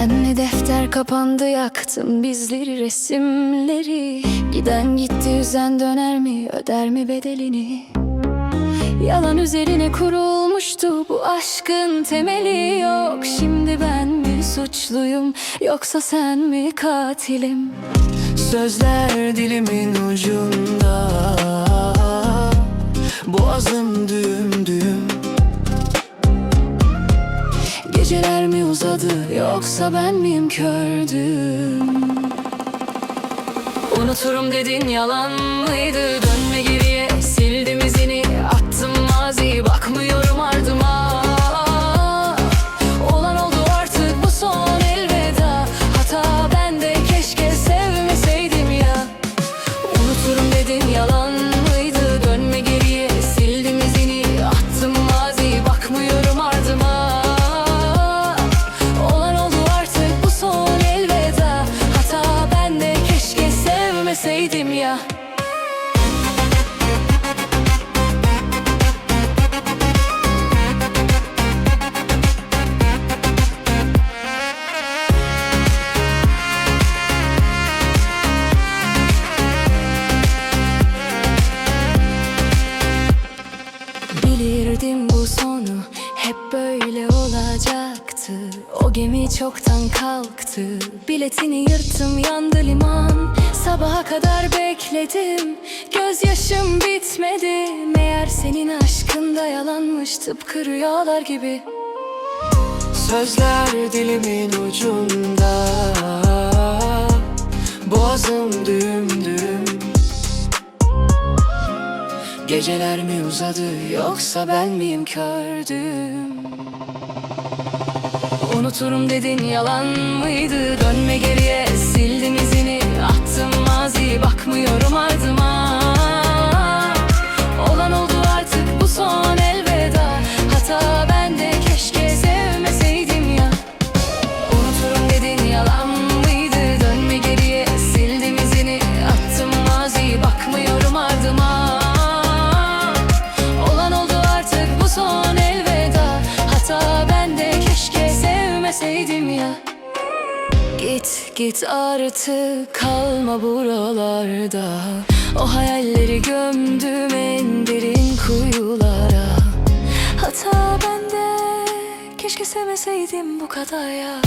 Senle defter kapandı yaktım bizleri resimleri. Giden gitti yüzen döner mi öder mi bedelini? Yalan üzerine kurulmuştu bu aşkın temeli. Yok Şimdi ben mi suçluyum yoksa sen mi katilim? Sözler dilimin Geceler mi uzadı yoksa ben miyim kördüm? Unuturum dedin yalan mıydı? Dönme ya. Bilirdim bu sonu hep böyle olacaktı O gemi çoktan kalktı. Biletini yırttım yandı liman. Sabaha kadar bekledim. Gözyaşım bitmedi. Meğer senin aşkında yalanmış Tıpkı rüyalar gibi. Sözler dilimin ucunda. Boğazım düğüm düğüm. Geceler mi uzadı Yoksa ben miyim kördüm Unuturum dedin yalan mıydı? Dönme geriye sildim izini sevmeseydim ya. Git git artık kalma buralarda. O hayalleri gömdüm en derin kuyulara. Hata bende keşke sevmeseydim bu kadar ya